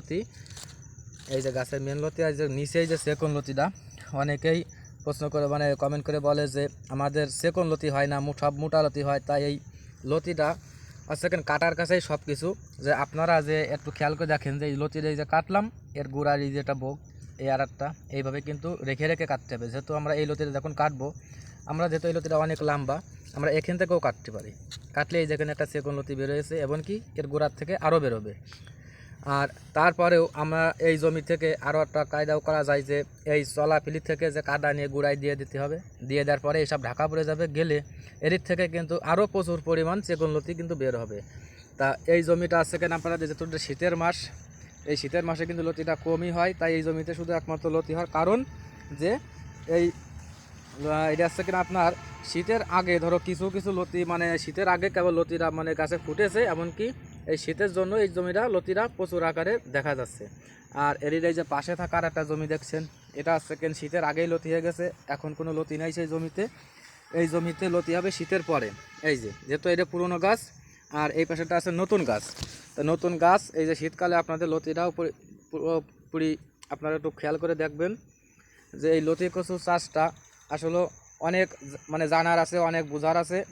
লতি। এই যে গাছের মেন লতি আর যে নিচেই যে সেকন লতিটা, অনেকেই প্রশ্ন করে মানে কমেন্ট করে বলে যে, আমাদের সেকন লতি হয় না মু- সব মোটা লতি হয়। তাই এই লতিটা আর সেকেন্ড কাটার কাছেই সব কিছু যে আপনারা যে একটু খেয়াল করে দেখেন যে, এই লতির এই যে কাটলাম, এর গোড়ার এই যেটা বোক এই একটা এইভাবে কিন্তু রেখে রেখে কাটতে হবে। যেহেতু আমরা এই লতিটা যখন কাটবো, আমরা যেহেতু এই লতিটা অনেক লম্বা, আমরা এখান থেকেও কাটতে পারি। কাটলে এই যেখানে একটা সেকন লতি বেরোয়েছে এবং কি এর গোড়ার থেকে আরও বেরোবে। আর তারপরেও আমরা এই জমি থেকে আরও একটা কায়দাও করা যায় যে এই চলাপিলি থেকে যে কাদা নিয়ে গুড়াই দিয়ে দিতে হবে। দিয়ে দেওয়ার পরে এইসব ঢাকা পড়ে যাবে, গেলে এর থেকে কিন্তু আরও প্রচুর পরিমাণ চেগুনলতি কিন্তু বের হবে। তা এই জমিটা আছে কেন আপনারা যেহেতু শীতের মাস। এই শীতের মাসে কিন্তু লতিটা কমই হয়, তাই এই জমিতে শুধু একমাত্র লতি হওয়ার কারণ যে এই এটা হচ্ছে কিনা আপনার, শীতের আগে ধরো কিছু কিছু লতি মানে শীতের আগে কেবল লতিরা মানে গাছে ফুটেছে, এমনকি এই শীতের জন্য এই জমিটা লতিরা প্রচুর আকারে দেখা যাচ্ছে। আর এর এই যে পাশে থাকার একটা জমি দেখছেন, এটা সেকেন্ড শীতের আগেই লতি হয়ে গেছে, এখন কোনো লতি নাই সেই জমিতে। এই জমিতে লতি হবে শীতের পরে। এই যে, যেহেতু এটা পুরনো গাছ, আর এই পাশেটা আছে নতুন গাছ। তো নতুন গাছ, এই যে শীতকালে আপনাদের লতিটাও পুরি- আপনারা একটু খেয়াল করে দেখবেন যে এই লতি কচু চাষটা আসলে অনেক মানে জানার আছে, অনেক বোঝার আছে।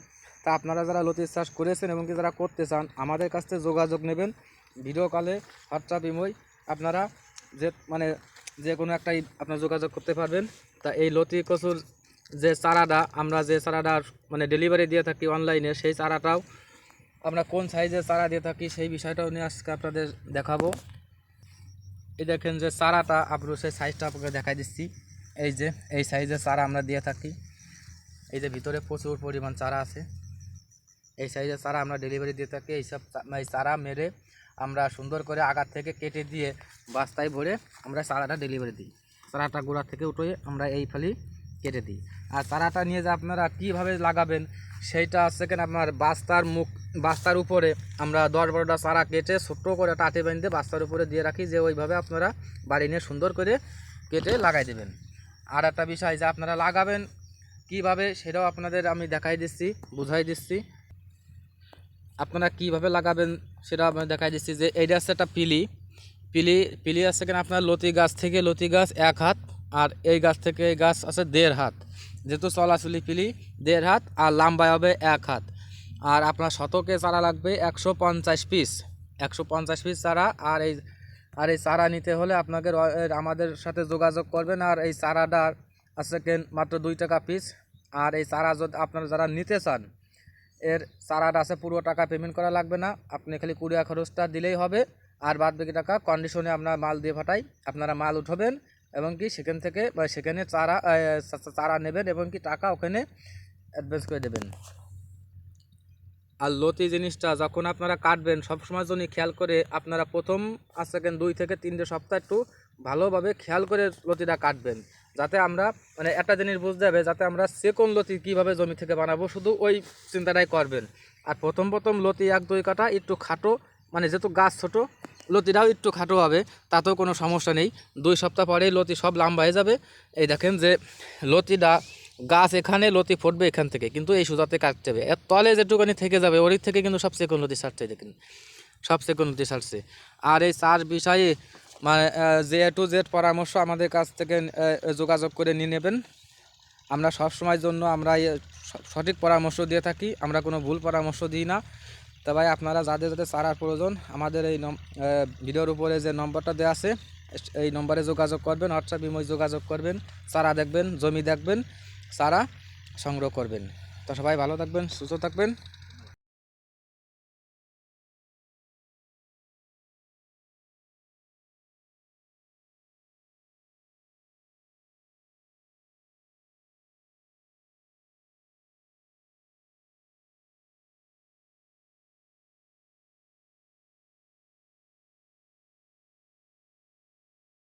তা আপনারা যারা লতির চাষ করেছেন এবং কি যারা করতে চান, আমাদের কাছ থেকে যোগাযোগ নেবেন। ভিডিও কলে, হোয়াটসঅ্যাপ আপনারা যে মানে যে কোনো একটাই আপনার যোগাযোগ করতে পারবেন। তা এই লতি কচুর যে চারাটা, আমরা যে চারাটা মানে ডেলিভারি দিয়ে থাকি অনলাইনে সেই চারাটাও আমরা কোন সাইজের চারা দিয়ে থাকি সেই বিষয়টাও নিয়ে আজকে আপনাদের দেখাবো। এই দেখেন যে চারাটা আপনার সেই সাইজটা আপনাকে দেখাই দিচ্ছি। এই যে, এই সাইজের চারা আমরা দিয়ে থাকি। এই যে ভিতরে প্রচুর পরিমাণ চারা আছে। এই সাইজের চারা আমরা ডেলিভারি দিয়ে থাকি। এইসব এই চারা মেরে আমরা সুন্দর করে আগার থেকে কেটে দিয়ে বাস্তায় ভরে আমরা চারাটা ডেলিভারি দিই। চারাটা গোড়া থেকে উঠে আমরা এই ফালি কেটে দিই। আর চারাটা নিয়ে যে আপনারা কীভাবে লাগাবেন, সেইটা কেন আপনার বাস্তার মুখ, বাস্তার উপরে আমরা দশ বারোটা চারা কেটে ছোট্ট করে টাটে বেঁধে বাস্তার উপরে দিয়ে রাখি, যে ওইভাবে আপনারা বাড়ি নিয়ে সুন্দর করে কেটে লাগাই দেবেন। আর একটা বিষয় যে আপনারা লাগাবেন কীভাবে, সেটাও আপনাদের আমি দেখাই দিচ্ছি, বুঝাই দিচ্ছি। আপনারা কীভাবে লাগাবেন সেটা আমি দেখাই দিচ্ছি যে এইটা হচ্ছে একটা পিলি। পিলি পিলি আছে কেন আপনার লতি গাছ থেকে, লতি গাছ এক হাত আর এই গাছ থেকে এই গাছ আছে দেড় হাত। যেহেতু চলাচলি পিলি, দেড় হাত আর লম্বায় হবে এক হাত। আর আপনার শতকে চারা লাগবে একশো পঞ্চাশ পিস। একশো পঞ্চাশ পিস চারা আর এই আর এই চারা নিতে হলে আপনাকে আমাদের সাথে যোগাযোগ করবেন আর এই চারাটার আছে কেন মাত্র দুই টাকা পিস। আর এই চারা যদি আপনারা যারা নিতে চান এর চারাটা আছে, পুরো টাকা পেমেন্ট করা লাগবে না। আপনি খালি কুড়িয়া খরচটা দিলেই হবে। আর বাদ বাকি টাকা কন্ডিশনে আপনার মাল দিয়ে পাঠাই, আপনারা মাল উঠাবেন এবং কি সেখান থেকে বা সেখানে চারা চারা নেবেন এবং কি টাকা ওখানে অ্যাডভান্স করে দেবেন। আর লতি জিনিসটা যখন আপনারা কাটবেন সবসময় জন্য খেয়াল করে আপনারা প্রথম আজ সেকেন্ড দুই থেকে তিনটে সপ্তাহ একটু ভালোভাবে খেয়াল করে লতিটা কাটবেন। যাতে আমরা মানে একটা জিনিস বুঝতে হবে, যাতে আমরা সেকন লতি কীভাবে জমি থেকে বানাবো, শুধু ওই চিন্তাটাই করবেন। আর প্রথম প্রথম লতি এক দুই কাটা একটু খাটো মানে যেহেতু গাছ ছোটো, লতিটাও একটু খাটো হবে, তাতেও কোনো সমস্যা নেই। দুই সপ্তাহ পরেই লতি সব লম্বা হয়ে যাবে। এই দেখেন যে লতিটা, গাছ এখানে, লতি ফুটবে এখান থেকে, কিন্তু এই সুতাতে কাটতে হবে। এর তলে যেটুকানি থেকে যাবে ওর থেকে কিন্তু সব সেকন লতি ছাড়ছে, দেখেন। সব সেকন লতি ছাড়ছে। আর এই চাষ বিষয়ে মানে জে টু জেড পরামর্শ আমাদের কাছ থেকে যোগাযোগ করে নিয়ে নেবেন। আমরা সব সময়ের জন্য আমরা সঠিক পরামর্শ দিয়ে থাকি, আমরা কোনো ভুল পরামর্শ দিই না। তা ভাই, আপনারা যাদের যাদের চারার প্রয়োজন, আমাদের এই ভিডিওর উপরে যে নম্বরটা দেওয়া আছে এই নম্বরে যোগাযোগ করবেন হোয়াটসঅ্যাপ ইমোয় যোগাযোগ করবেন চারা দেখবেন, জমি দেখবেন চারা সংগ্রহ করবেন। তো সবাই ভালো থাকবেন, সুস্থ থাকবেন।